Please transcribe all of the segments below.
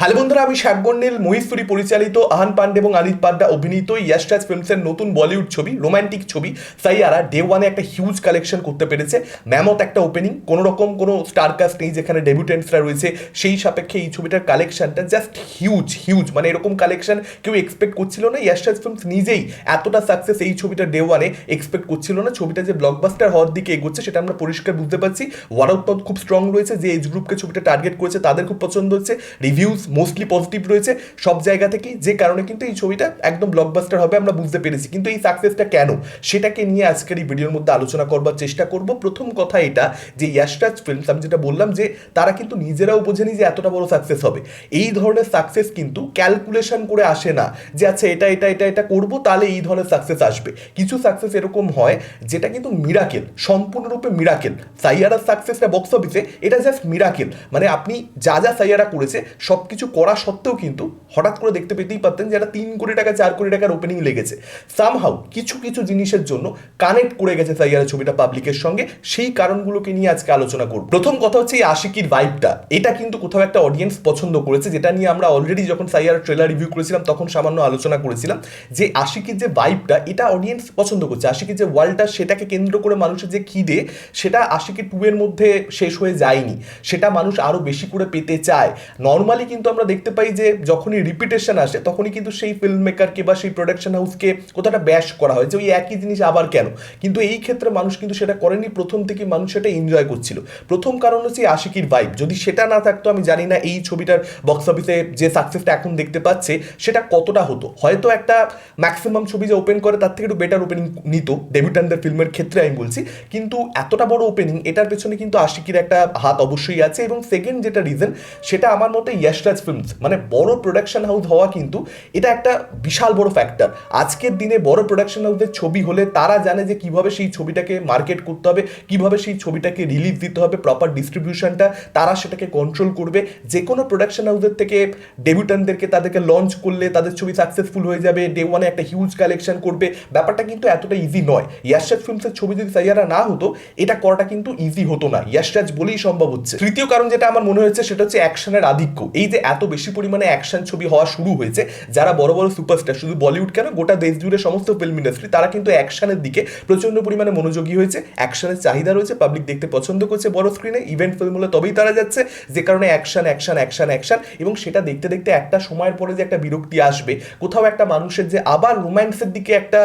Hello বন্ধুরা, আমি শাকবন্ডিল মহিশুরি পরিচালিত, আহান পান্ডে এবং আদিত পাড্ডা অভিনীত ইয়াশরাজ ফিল্মসের নতুন বলিউড ছবি রোমান্টিক ছবি। সাইয়ারা ডে ওয়ানে একটা হিউজ কালেকশন করতে পেরেছে। ম্যামত একটা ওপেনিং কোনো রকম কোনো স্টার কাস্ট নেই যেখানে ডেবিউটেন্টসরা রয়েছে। সেই সাপেক্ষে এই ছবিটার কালেকশনটা জাস্ট হিউজ হিউজ মানে এরকম কালেকশন কেউ এক্সপেক্ট করছিল না। ইয়াশরাজ ফিল্মস নিজেই এতটা সাকসেস এই ছবিটা ডে ওয়ানে এক্সপেক্ট করছিল না। ছবিটা যে ব্লকবাস্টার হওয়ার দিকে এগোচ্ছে, সেটা আমরা পরিষ্কার বুঝতে পারছি। ওয়ারাউট খুব স্ট্রং রয়েছে। যে এজ গ্রুপকে ছবিটা টার্গেট করেছে, তাদের খুব পছন্দ হচ্ছে। রিভিউজ মোস্টলি পজিটিভ রয়েছে, সব জায়গা থেকেই, যে কারণে কিন্তু এই ছবিটা একদম ব্লকবাস্টার হবে, আমরা বুঝতে পেরেছি। কিন্তু এই সাকসেসটা কেন? সেটাকে নিয়ে আজকের এই ভিডিওর মধ্যে আলোচনা করবার চেষ্টা করব। প্রথম কথা এটা যে ইয়াশরাজ ফিল্মস আমি যেটা বললাম যে, তারা কিন্তু নিজেরাও বোঝেনি যে এতটা বড় সাকসেস হবে। এই ধরনের সাকসেস কিন্তু ক্যালকুলেশন করে আসে না যে আচ্ছা এটা এটা এটা এটা করব, তাহলে এই ধরনের সাকসেস আসবে। কিছু সাকসেস এরকম হয় যেটা কিন্তু মিরাকেল সম্পূর্ণরূপে মিরাকেল সাইয়ারার সাকসেসটা বক্স অফিসে এটা জাস্ট মিরাকেল মানে আপনি যা যা সাইয়ারা করেছে সব কিছু করা সত্ত্বেও কিন্তু হঠাৎ করে দেখতে পেতেই পারতেন যে একটা তিন কোটি টাকা, চার কোটি টাকার ওপেনিং লেগেছে। সামহাউ কিছু কিছু জিনিসের জন্য কানেক্ট করে গেছে সাইয়ারা ছবিটা পাবলিকের সঙ্গে। সেই কারণগুলোকে নিয়ে আজকে আলোচনা করব। প্রথম কথা হচ্ছে এই আশিকির ভাইবটা এটা কিন্তু কোথাও একটা অডিয়েন্স পছন্দ করেছে। যেটা নিয়ে আমরা অলরেডি যখন সাইয়ারা ট্রেলার রিভিউ করেছিলাম, তখন সামান্য আলোচনা করেছিলাম যে আশিকির যে ভাইবটা এটা অডিয়েন্স পছন্দ করছে। আশিকির যে ওয়ার্ল্ডটা সেটাকে কেন্দ্র করে মানুষের যে খিদে, সেটা আশিকি টু এর মধ্যে শেষ হয়ে যায়নি। সেটা মানুষ আরও বেশি করে পেতে চায়। নর্মালি কিন্তু আমরা দেখতে পাই যে যখনই রিপিটেশন আসে, তখনই কিন্তু সেই ফিল্ম মেকারকে বা সেই প্রোডাকশন হাউসকে কোথাটা ব্যাশ করা হয় যে ওই একই জিনিস আবার কেন? কিন্তু এই ক্ষেত্রে মানুষ কিন্তু সেটা করেনি, প্রথম থেকে মানুষ সেটা এনজয় করছিল। প্রথম কারণ হচ্ছে আশিকির ভাইব যদি সেটা না থাকতো, আমি জানি না এই ছবিটার বক্স অফিসে যে সাকসেসটা এখন দেখতে পাচ্ছে, সেটা কতটা হতো? হয়তো একটা ম্যাক্সিমাম ছবি যে ওপেন করে, তার থেকে একটু বেটার ওপেনিং নিত ডেবিউটানদের ফিল্মের ক্ষেত্রে আমি বলছি। কিন্তু এতটা বড় ওপেনিং এটার পেছনে কিন্তু আশিকির একটা হাত অবশ্যই আছে এবং সেকেন্ড যেটা রিজন সেটা আমার মতে ইয়াশরাজ ফিল্মস মানে বড় প্রোডাকশন হাউস হওয়া কিন্তু এটা একটা বিশাল বড় ফ্যাক্টর আজকের দিনে বড় প্রোডাকশন হাউসের ছবি হলে তারা জানে যে কীভাবে সেই ছবিটাকে মার্কেট করতে হবে, কীভাবে সেই ছবিটাকে রিলিজ দিতে হবে প্রপার ডিস্ট্রিবিউশনটা তারা সেটাকে কন্ট্রোল করবে। যে কোনো প্রোডাকশন হাউসের থেকে ডেবিউটানদেরকে তাদেরকে লঞ্চ করলে তাদের ছবি সাকসেসফুল হয়ে যাবে ডে ওয়ানে একটা হিউজ কালেকশন করবে। ব্যাপারটা কিন্তু এতটা ইজি নয়। ইয়াশরাজ ফিল্মসের ছবি যদি সাইয়ারা না হতো, এটা করাটা কিন্তু ইজি হতো না। ইয়াশরাজ বলেই সম্ভব হচ্ছে। তৃতীয় কারণ যেটা আমার মনে হয়েছে সেটা হচ্ছে অ্যাকশনের আধিক্য। এই যে এত বেশি পরিমাণে অ্যাকশন ছবি হওয়া শুরু হয়েছে, যারা বড় বড় সুপারস্টার শুধু বলিউড কেন, গোটা দেশ জুড়ে সমস্ত ফিল্ম ইন্ডাস্ট্রি তারা কিন্তু অ্যাকশনের দিকে প্রচণ্ড পরিমাণে মনোযোগী হয়েছে। অ্যাকশনের চাহিদা রয়েছে পাবলিক দেখতে পছন্দ করছে বড় স্ক্রিনে ইভেন্ট ফিল্ম হলে তবেই তারা যাচ্ছে, যে কারণে অ্যাকশন অ্যাকশন অ্যাকশন অ্যাকশন এবং সেটা দেখতে দেখতে একটা সময়ের পরে যে একটা বিরক্তি আসবে, কোথাও একটা মানুষের যে আবার রোম্যান্সের দিকে একটা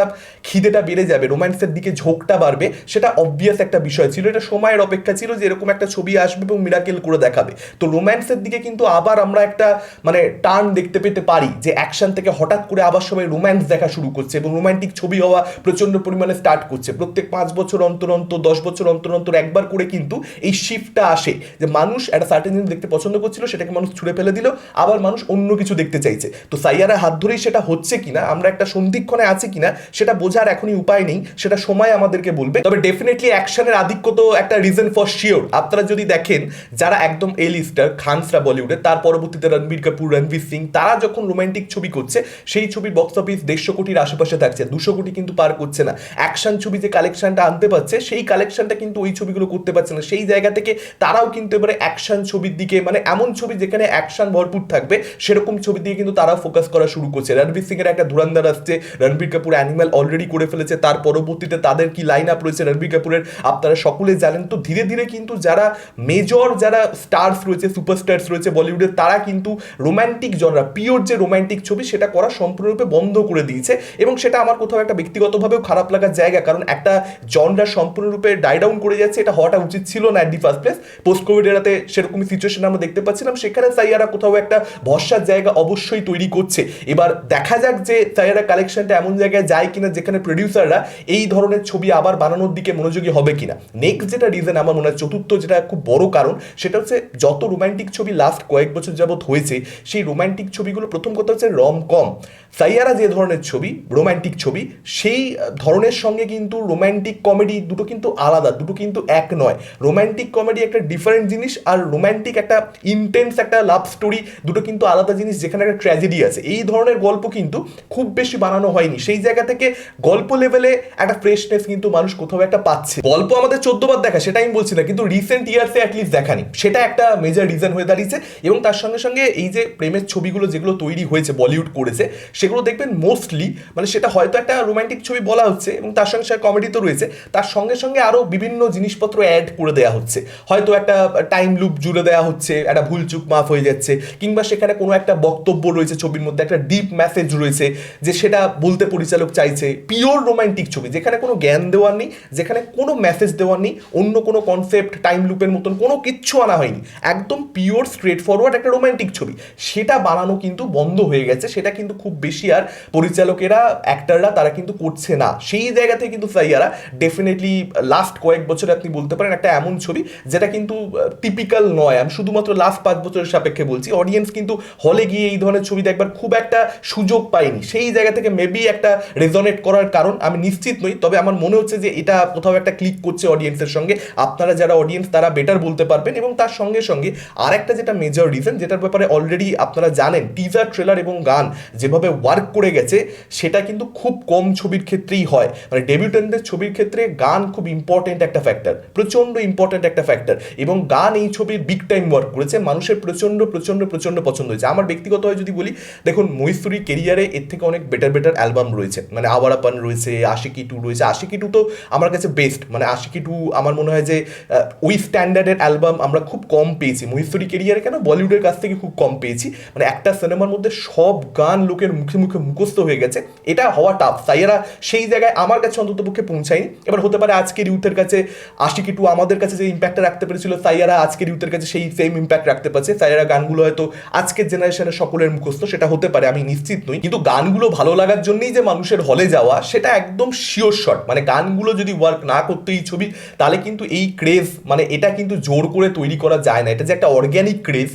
খিদেটা বেড়ে যাবে রোম্যান্সের দিকে ঝোঁকটা বাড়বে, সেটা অবভিয়াস একটা বিষয় ছিল, এটা সময়ের অপেক্ষা ছিল যে এরকম একটা ছবি আসবে এবং মিরাকেল করে দেখাবে। তো রোম্যান্সের দিকে কিন্তু আবার আমরা একটা মানে টার্ন দেখতে পেতে পারি যে অ্যাকশন থেকে হঠাৎ করে আবার সবাই রোম্যান্স দেখা শুরু করছে এবং রোম্যান্টিক ছবি হওয়া প্রচণ্ড পরিমাণে স্টার্ট করছে। প্রত্যেক পাঁচ বছর অন্তর অন্তর, দশ বছর অন্তর অন্তর একবার করে কিন্তু এই শিফটটা আসে যে মানুষ একটা সার্টেন জিনিস দেখতে পছন্দ করছিল, সেটাকে মানুষ ছুঁড়ে ফেলে দিল, আবার মানুষ অন্য কিছু দেখতে চাইছে। তো সাইয়ারা হাত ধরেই সেটা হচ্ছে কিনা, আমরা একটা সন্ধিক্ষণে আছে কিনা, সেটা বোঝার এখনই উপায় নেই, সেটা সময় আমাদেরকে বলবে। তবে ডেফিনেটলি অ্যাকশনের আধিক্য তো একটা রিজন ফর শিওর আপনারা যদি দেখেন, যারা একদম এ লিস্টার খানসরা বলিউডে তার পরবর্তীতে রণবীর কাপুর, রণবীর সিং, তারা যখন রোমান্টিক ছবি করছে, সেই ছবির বক্স অফিস দেড়শো কোটির আশেপাশে থাকছে, দুশো কোটি কিন্তু পার করছে না। অ্যাকশন ছবি যে কালেকশনটা আনতে পারছে, সেই কালেকশনটা কিন্তু ওই ছবিগুলো করতে পারছে না। সেই জায়গা থেকে তারাও কিন্তু এবারে অ্যাকশন ছবির দিকে মানে এমন ছবি যেখানে অ্যাকশন ভরপুর থাকবে, সেরকম ছবি দিয়ে কিন্তু তারাও ফোকাস করা শুরু করছে। রণবীর সিং এর একটা ধুরান্দার আসছে, রণবীর কাপুর অ্যানিমাল অলরেডি করে ফেলেছে, তার পরবর্তীতে তাদের কি লাইন আপ রয়েছে? রণবীর কাপুরের আপনারা সকলে জানেন, তো ধীরে ধীরে কিন্তু যারা মেজর যারা স্টার্স রয়েছে সুপারস্টার্স রয়েছে বলিউডের তারা কিন্তু রোম্যান্টিক জনরা পিওর যে রোম্যান্টিক ছবি, সেটা করা সম্পূর্ণরূপে বন্ধ করে দিয়েছে এবং সেটা আমার কোথাও একটা ব্যক্তিগতভাবেও খারাপ লাগার জায়গা, কারণ একটা জনরা সম্পূর্ণরূপে ডাই ডাউন করে যাচ্ছে, এটা হওয়াটা উচিত ছিল না the first place post Covid এরাতে সেরকমই সিচুয়েশন আমরা দেখতে পাচ্ছিলাম, সেখানে সাইয়ারা কোথাও একটা ভরসার জায়গা অবশ্যই তৈরি করছে। এবার দেখা যাক যে সাইয়ারা কালেকশনটা এমন জায়গায় যায় কিনা, যেখানে প্রডিউসাররা এই ধরনের ছবি আবার বানানোর দিকে মনোযোগী হবে কিনা। নেক্সট যেটা রিজন আমার মনে হয়, চতুর্থ যেটা খুব বড় কারণ, সেটা হচ্ছে যত রোম্যান্টিক ছবি লাস্ট কয়েক বছর যাবৎ হয়েছে, সেই রোম্যান্টিক ছবিগুলো প্রথম কথা হচ্ছে রম কম সাইয়ারা যে ধরনের ছবি রোম্যান্টিক ছবি, সেই ধরনের সঙ্গে কিন্তু রোম্যান্টিক কমেডি দুটো কিন্তু আলাদা, দুটো কিন্তু এক নয়। রোম্যান্টিক কমেডি একটা ডিফারেন্ট জিনিস আর রোম্যান্টিক একটা ইন্টেন্স একটা লাভ স্টোরি দুটো কিন্তু আলাদা জিনিস, যেখানে একটা ট্র্যাজেডি আছে। এই ধরনের গল্প কিন্তু খুব বেশি বানানো হয়নি। সেই জায়গা থেকে গল্প লেভেলে একটা ফ্রেশনেস কিন্তু মানুষ কোথাও একটা পাচ্ছে। গল্প আমাদের চোদ্দবার দেখা, সেটা আমি বলছি না, কিন্তু রিসেন্ট ইয়ার্সে অ্যাটলিস্ট দেখানি সেটা একটা মেজর রিজন হয়ে দাঁড়িয়েছে এবং তার সঙ্গে সঙ্গে এই যে প্রেমের ছবিগুলো যেগুলো তৈরি হয়েছে, বলিউড করেছে, সেগুলো দেখবেন মোস্টলি মানে সেটা হয়তো একটা রোমান্টিক ছবি বলা হচ্ছে এবং তার সঙ্গে সঙ্গে কমেডি তো রয়েছে। তার সঙ্গে সঙ্গে আরও বিভিন্ন জিনিসপত্র অ্যাড করে দেওয়া হচ্ছে। হয়তো একটা টাইম লুপ জুড়ে দেওয়া হচ্ছে, একটা ভুলচুক মাফ হয়ে যাচ্ছে, কিংবা সেখানে কোনো একটা বক্তব্য রয়েছে ছবির মধ্যে, একটা ডিপ মেসেজ রয়েছে যে সেটা বলতে পরিচালক চাইছে। পিওর রোমান্টিক ছবি, যেখানে কোনো জ্ঞান দেওয়ার নেই, যেখানে কোনো মেসেজ দেওয়ার নেই, অন্য কোনো কনসেপ্ট টাইম লুপের মতন কোনো কিচ্ছু আনা হয়নি। একদম পিওর স্ট্রেট ফরওয়ার্ড একটা রোমান্টিক ছবি। সেটা বানানো কিন্তু বন্ধ হয়ে গেছে, সেটা কিন্তু খুব বেশি আর পরিচালকেরা অ্যাক্টাররা তারা কিন্তু করছে না। সেই জায়গা থেকে কিন্তু সাইয়ারা ডেফিনেটলি লাস্ট কয়েক বছরে আপনি বলতে পারেন একটা এমন ছবি, যেটা কিন্তু টিপিক্যাল নয়। আমি শুধুমাত্র লাস্ট পাঁচ বছরের সাপেক্ষে বলছি অডিয়েন্স কিন্তু হলে গিয়ে এই ধরনের ছবি দেখবার খুব একটা সুযোগ পায়নি। সেই জায়গা থেকে মেবি একটা রেজনেট করার কারণ আমি নিশ্চিত নই, তবে আমার মনে হচ্ছে যে এটা কোথাও একটা ক্লিক করছে অডিয়েন্সের সঙ্গে। আপনারা যারা অডিয়েন্স তারা বেটার বলতে পারবেন এবং তার সঙ্গে সঙ্গে আরেকটা যেটা মেজর রিজন যেটার ব্যাপারে অলরেডি আপনারা জানেন টিজার ট্রেলার এবং গান যেভাবে ওয়ার্ক করে গেছে, সেটা কিন্তু খুব কম ছবির ক্ষেত্রেই হয়। মানে ডেবিউটেন্টদের ছবির ক্ষেত্রে গান খুব ইম্পর্টেন্ট একটা ফ্যাক্টর প্রচণ্ড ইম্পর্টেন্ট একটা ফ্যাক্টর এবং গান এই ছবির বিগ টাইম ওয়ার্ক করেছে। মানুষের প্রচণ্ড প্রচণ্ড প্রচণ্ড পছন্দ হয়েছে। আমার ব্যক্তিগতভাবে যদি বলি, দেখুন মৈসুরি কেরিয়ারে এর থেকে অনেক বেটার বেটার অ্যালবাম রয়েছে। মানে আওয়ারাপান রয়েছে আশিকি টু রয়েছে। আশিকি টু তো আমার কাছে বেস্ট মানে আশিকি টু আমার মনে হয় যে ওই স্ট্যান্ডার্ডের অ্যালবাম আমরা খুব কম পেয়েছি। মহিশ্বরী কেরিয়ারে কেন? বলিউডের কাছ থেকে খুব কম পেয়েছি। মানে একটা সিনেমার মধ্যে সব গান লোকের মুখে মুখে মুখস্থ হয়ে গেছে। এটা হওয়া টাফ সাইয়ারা সেই জায়গায় আমার কাছে অন্তত পক্ষে পৌঁছায়নি। এবার হতে পারে আজকের ইউথের কাছে আশিকি টু আমাদের কাছে যে ইম্প্যাক্টটা রাখতে পেরেছিল সাইয়ারা আজকের ইউথের কাছে সেই সেম ইম্প্যাক্ট রাখতে পারছে। সাইয়ারা গানগুলো হয়তো আজকের জেনারেশনের সকলের মুখস্থ, সেটা হতে পারে, আমি নিশ্চিত নই। কিন্তু গানগুলো ভালো লাগার জন্যই যে মানুষের হলে যাওয়া, সেটা একদম শিওর শট মানে গানগুলো যদি ওয়ার্ক না করতো এই ছবি, তাহলে কিন্তু এই ক্রেজ মানে এটা কিন্তু জোর করে তৈরি করা যায় না। এটা যে একটা অর্গ্যানিক ক্রেজ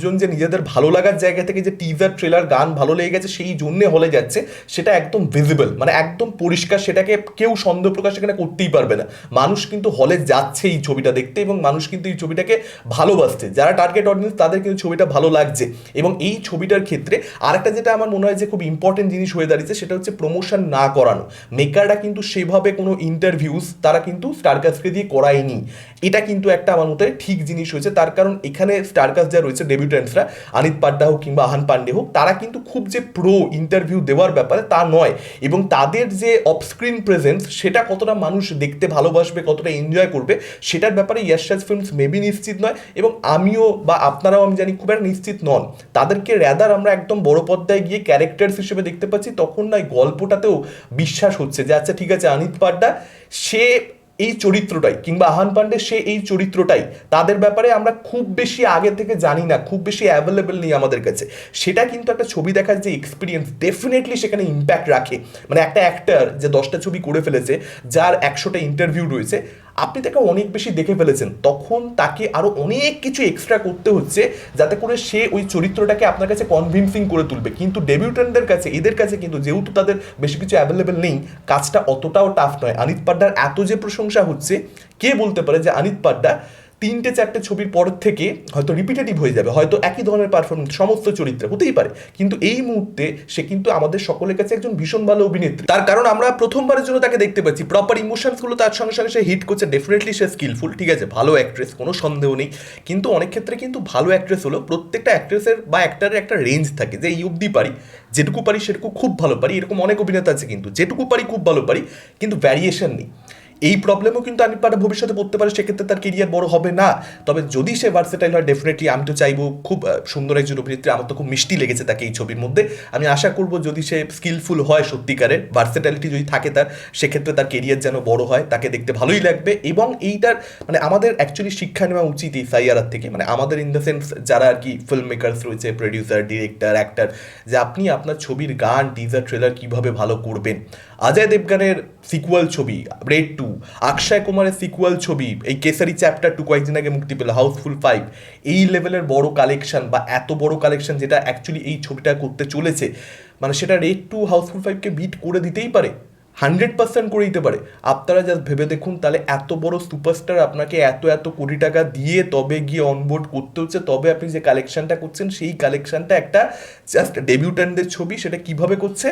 মানুষজন যে নিজেদের ভালো লাগার জায়গা থেকে যে টিজার ট্রেলার গান ভালো লেগে গেছে, সেই জন্যে হলে যাচ্ছে, সেটা একদম ভিজিবল মানে একদম পরিষ্কার, সেটাকে কেউ সন্দেহ প্রকাশ এখানে করতেই পারবে না। মানুষ কিন্তু হলে যাচ্ছে এই ছবিটা দেখতে এবং মানুষ কিন্তু এই ছবিটাকে ভালোবাসছে। যারা টার্গেট অডিয়েন্স তাদের কিন্তু ছবিটা ভালো লাগছে। এবং এই ছবিটার ক্ষেত্রে আরেকটা যেটা আমার মনে হয় যে খুব ইম্পর্টেন্ট জিনিস হয়ে দাঁড়িয়েছে, সেটা হচ্ছে প্রমোশন না করানো। মেকাররা কিন্তু সেভাবে কোনো ইন্টারভিউস তারা কিন্তু স্টারকাস্টকে দিয়ে করায়নি। এটা কিন্তু একটা আমার মতে ঠিক জিনিস হয়েছে। তার কারণ এখানে স্টারকাস্ট যা রয়েছে ডেবিউটেন্টসরা আনিত পাড্ডা হোক কিংবা আহান পান্ডে হোক, তারা কিন্তু খুব যে প্রো ইন্টারভিউ দেওয়ার ব্যাপারে তা নয়। এবং তাদের যে অফস্ক্রিন প্রেজেন্স সেটা কতটা মানুষ দেখতে ভালোবাসবে, কতটা এনজয় করবে, সেটার ব্যাপারে ইয়াশরাজ ফিল্মস মেবি নিশ্চিত নয় এবং আমিও বা আপনারাও আমি জানি খুব একটা নিশ্চিত নন। তাদেরকে র্যাদার আমরা একদম বড় পর্দায় গিয়ে ক্যারেক্টার্স হিসেবে দেখতে পাচ্ছি, তখন না এই গল্পটাতেও বিশ্বাস হচ্ছে যে আচ্ছা ঠিক আছে, আনিত পাড্ডা, সে এই চরিত্রটাই কিংবা আহান পান্ডে সে এই চরিত্রটাই, তাদের ব্যাপারে আমরা খুব বেশি আগে থেকে জানি না, খুব বেশি অ্যাভেলেবেল নেই আমাদের কাছে। সেটা কিন্তু একটা ছবি দেখার যে এক্সপিরিয়েন্স ডেফিনেটলি সেখানে ইম্প্যাক্ট রাখে। মানে একটা অ্যাক্টার যে দশটা ছবি করে ফেলেছে, যার একশোটা ইন্টারভিউ রয়েছে আপনি তাকে অনেক বেশি দেখে ফেলেছেন। তখন তাকে আরও অনেক কিছু এক্সট্রা করতে হচ্ছে যাতে করে সে ওই চরিত্রটাকে আপনার কাছে কনভিনসিং করে তুলবে। কিন্তু ডেবিউটেন্টদের কাছে, এদের কাছে কিন্তু যেহেতু তাদের বেশি কিছু অ্যাভেলেবেল নেই, কাজটা অতটাও টাফ নয়। আনিত পাড্ডার এত যে প্রশংসা হচ্ছে, কে বলতে পারে যে আনিত পাড্ডা তিনটে, চারটে ছবির পর থেকে হয়তো রিপিটেটিভ হয়ে যাবে, হয়তো একই ধরনের পারফরমেন্স সমস্ত চরিত্রে, হতেই পারে। কিন্তু এই মুহূর্তে সে কিন্তু আমাদের সকলের কাছে একজন ভীষণ ভালো অভিনেত্রী। তার কারণ আমরা প্রথমবারের জন্য তাকে দেখতে পাচ্ছি। প্রপার ইমোশনসগুলো তার সঙ্গে সঙ্গে সে হিট করছে ডেফিনেটলি সে স্কিলফুল ঠিক আছে? ভালো অ্যাক্ট্রেস কোনো সন্দেহ নেই। কিন্তু অনেক ক্ষেত্রে কিন্তু ভালো অ্যাক্ট্রেস হলো প্রত্যেকটা অ্যাক্ট্রেসের বা অ্যাক্টারের একটা রেঞ্জ থাকে। যে এই অবধি পারি, যেটুকু পারি সেটুকু খুব ভালো পারি, এরকম অনেক অভিনেতা আছে কিন্তু, যেটুকু পারি খুব ভালো পারি, কিন্তু ভ্যারিয়েশন নেই। এই প্রবলেমও কিন্তু আমি পাড়া ভবিষ্যতে পড়তে পারে, সেক্ষেত্রে তার কেরিয়ার বড় হবে না। তবে যদি সে ভার্সেটাইল হয় ডেফিনেটলি আমি তো চাইব খুব সুন্দর একজন অভিনেত্রী। আমার তো খুব মিষ্টি লেগেছে তাকে এই ছবির মধ্যে। আমি আশা করব যদি সে স্কিলফুল হয় সত্যিকারের ভার্সেটালিটি যদি থাকে তার, সেক্ষেত্রে তার কেরিয়ার যেন বড় হয়, তাকে দেখতে ভালোই লাগবে। এবং এইটার মানে আমাদের অ্যাকচুয়ালি শিক্ষা নেওয়া উচিত এই সাইয়ারার থেকে। মানে আমাদের ইন দ্য সেন্স যারা আর কি ফিল্ম মেকার্স রয়েছে প্রডিউসার ডিরেক্টর অ্যাক্টর যে আপনি আপনার ছবির গান টিজার ট্রেলার কীভাবে ভালো করবেন। অজয় দেবগানের সিকুয়াল ছবি রেড টু অক্ষয় কুমারের সিকুয়াল ছবি এই কেসারি চ্যাপ্টার টু কয়েকদিন আগে মুক্তি পেল হাউসফুল ফাইভ এই লেভেলের বড় কালেকশন বা এত বড় কালেকশন যেটা অ্যাকচুয়ালি এই ছবিটা করতে চলেছে মানে সেটা রেড টু হাউসফুল ফাইভকে বিট করে দিতেই পারে হান্ড্রেড পার্সেন্ট করে দিতে পারে। আপনারা জাস্ট ভেবে দেখুন, তাহলে এত বড় সুপারস্টার আপনাকে এত এত কোটি টাকা দিয়ে তবে গিয়ে অনবোর্ড করতে হচ্ছে, তবে আপনি যে কালেকশনটা করছেন, সেই কালেকশনটা একটা জাস্ট ডেবিউট্যান্টদের ছবি, সেটা কীভাবে করছে?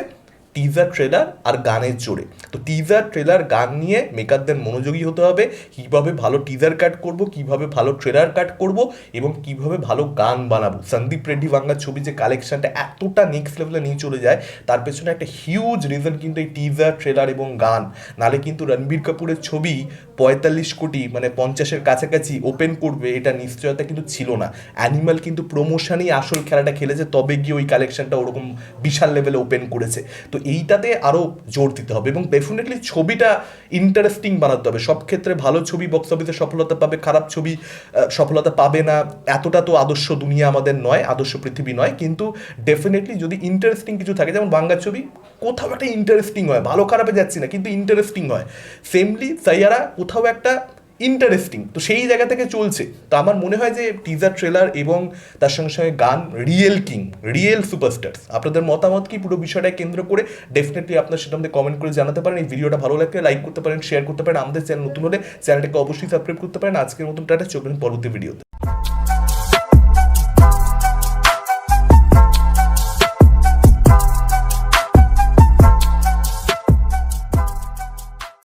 টিজার ট্রেলার আর গানের জোরে। তো টিজার ট্রেলার গান নিয়ে মেকারদের মনোযোগী হতে হবে, কীভাবে ভালো টিজার কাট করব, কীভাবে ভালো ট্রেলার কাট করব এবং কীভাবে ভালো গান বানাবো। সন্দীপ রেড্ডি বাংলার ছবি যে কালেকশনটা এতটা নেক্সট লেভেলে নিয়ে চলে যায়, তার পেছনে একটা হিউজ রিজন কিন্তু এই টিজার ট্রেলার এবং গান। নালে কিন্তু রণবীর কাপুরের ছবি পঁয়তাল্লিশ কোটি মানে পঞ্চাশের কাছাকাছি ওপেন করবে, এটা নিশ্চয়তা কিন্তু ছিল না। অ্যানিমাল কিন্তু প্রমোশনই আসল খেলাটা খেলেছে, তবে গিয়ে ওই কালেকশনটা ওরকম বিশাল লেভেলে ওপেন করেছে। তো এইটাতে আরও জোর দিতে হবে এবং ডেফিনেটলি ছবিটা ইন্টারেস্টিং বানাতে হবে। সব ক্ষেত্রে ভালো ছবি বক্স অফিসে সফলতা পাবে, খারাপ ছবি সফলতা পাবে না, এতটা তো আদর্শ দুনিয়া আমাদের নয়, আদর্শ পৃথিবী নয়, কিন্তু ডেফিনেটলি যদি ইন্টারেস্টিং কিছু থাকে, যেমন বাংলা ছবি, কোথাও একটা ইন্টারেস্টিং হয়, ভালো খারাপে যাচ্ছি না, কিন্তু ইন্টারেস্টিং হয়। সেমলি সাইয়ারা কোথাও একটা ইন্টারেস্টিং তো সেই জায়গা থেকে চলছে। তো আমার মনে হয় যে টিজার ট্রেলার এবং তার সঙ্গে সঙ্গে গান রিয়েল কিং রিয়েল সুপারস্টার্স আপনাদের মতামত কি? পুরো বিষয়টা কেন্দ্র করে ডেফিনেটলি আপনার সেটা আমাদের কমেন্ট করে জানাতে পারেন। এই ভিডিওটা ভালো লাগলে লাইক করতে পারেন শেয়ার করতে পারেন। আমাদের চ্যানেল নতুন হলে চ্যানেলটাকে অবশ্যই সাবস্ক্রাইব করতে পারেন। আজকের মতন টাটা চলবেন পরবর্তী ভিডিওতে